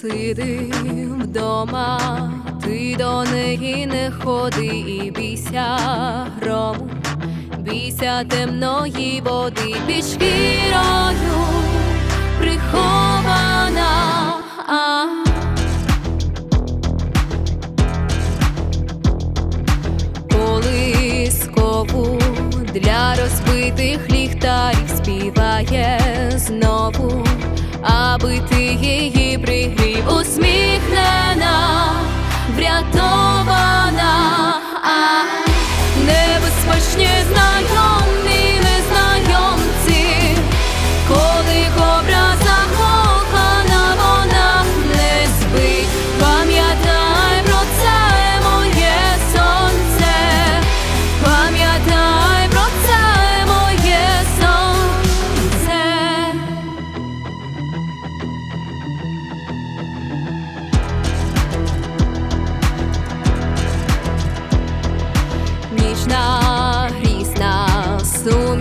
Сиди вдома, ти до неї не ходи і бійся грому, бійся темної води під шкірою прихована. А. Колискову для розбитих ліхтарів співає знову, аби ти її adore.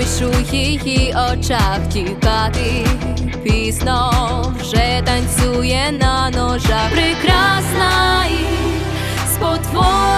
Суміш у її очах тікати пізно вже танцює на ножах. Прекрасна і спотворена,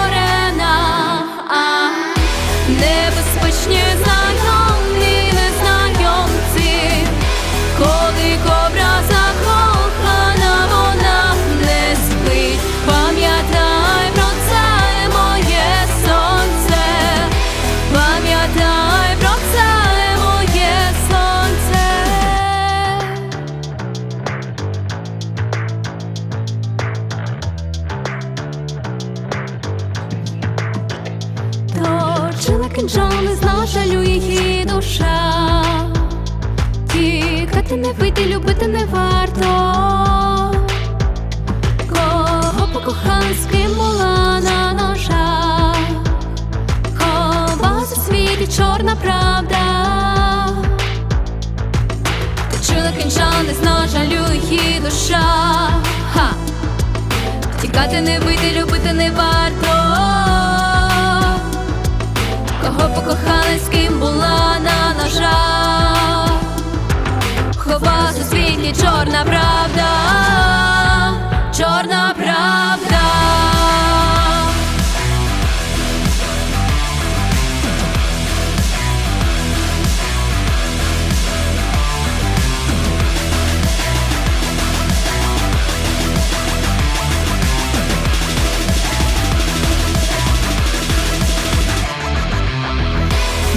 Кинджал, не її душа. Тікати не вийти, любити не варто. Кого ким була на ножах. Ховалась у світі чорна правда. Точила кинджал, не знала жалю її душа. Ха! Тікати не вийти, любити не варто. Кого покохали, з ким була на ножах? Ховалась суспільні чорна правда,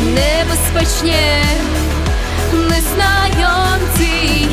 Небезпечні. Незнайомці я